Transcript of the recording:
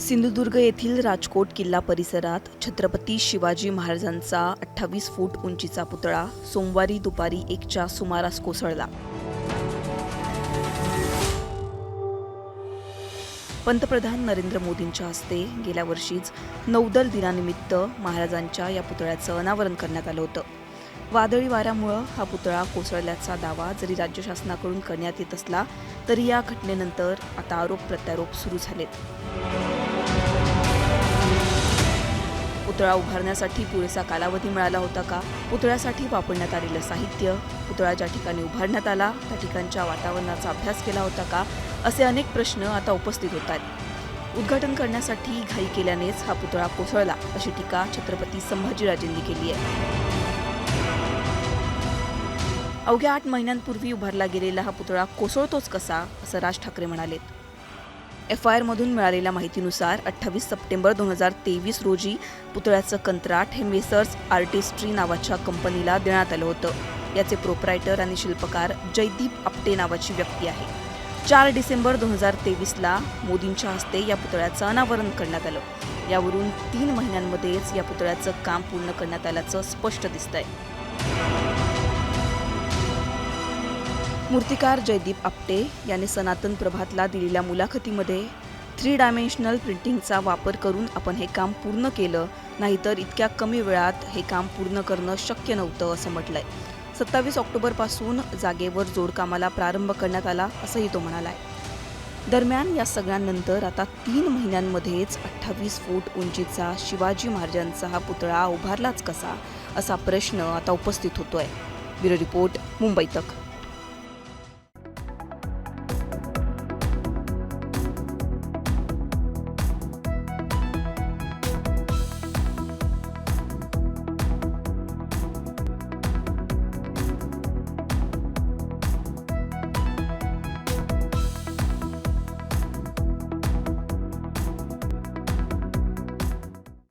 सिंधुदुर्ग येथील राजकोट किल्ला परिसरात छत्रपती शिवाजी महाराजांचा अठ्ठावीस फूट उंचीचा पुतळा सोमवारी दुपारी एकच्या सुमारास कोसळला. पंतप्रधान नरेंद्र मोदींच्या हस्ते गेल्या वर्षीच नौदल दिनानिमित्त महाराजांच्या या पुतळ्याचं अनावरण करण्यात आलं होतं. वादळी वाऱ्यामुळं हा पुतळा कोसळल्याचा दावा जरी राज्य शासनाकडून करण्यात येत असला तरी या घटनेनंतर आता आरोप प्रत्यारोप सुरू झालेत. पुतळा उभारण्यासाठी पुरेसा कालावधी मिळाला होता का? पुतळ्यासाठी वापरण्यात आलेलं साहित्य पुतळा ज्या ठिकाणी उभारण्यात आला त्या ठिकाणच्या वातावरणाचा अभ्यास केला होता का? असे अनेक प्रश्न आता उपस्थित होत आहेत. उद्घाटन करण्यासाठी घाई केल्यानेच हा पुतळा कोसळला अशी टीका छत्रपती संभाजीराजेंनी केली आहे. अवघ्या आठ महिन्यांपूर्वी उभारला गेलेला हा पुतळा कोसळतोच कसा? असं राज ठाकरे म्हणालेत. एफ आय आरमधून मिळालेल्या माहितीनुसार अठ्ठावीस सप्टेंबर दोन हजार तेवीस रोजी पुतळ्याचं कंत्राट हे मेसर्स आर्टिस्ट्री नावाच्या कंपनीला देण्यात आलं होतं. याचे प्रोप्रायटर आणि शिल्पकार जयदीप आपटे नावाची व्यक्ती आहे. चार डिसेंबर दोन हजार तेवीसला मोदींच्या हस्ते या पुतळ्याचं अनावरण करण्यात आलं. यावरून तीन महिन्यांमध्येच या पुतळ्याचं काम पूर्ण करण्यात आल्याचं स्पष्ट दिसतंय. मूर्तिकार जयदीप आपटे यांनी सनातन प्रभातला दिलेल्या मुलाखतीमध्ये थ्री डायमेन्शनल प्रिंटिंगचा वापर करून आपण हे काम पूर्ण केलं नाहीतर इतक्या कमी वेळात हे काम पूर्ण करणं शक्य नव्हतं असं म्हटलंय. सत्तावीस ऑक्टोबरपासून जागेवर जोडकामाला प्रारंभ करण्यात आला असंही तो म्हणालाय. दरम्यान या सगळ्यांनंतर आता तीन महिन्यांमध्येच अठ्ठावीस फूट उंचीचा शिवाजी महाराजांचा हा पुतळा उभारलाच कसा असा प्रश्न आता उपस्थित होतोय. ब्युरो रिपोर्ट मुंबई तक.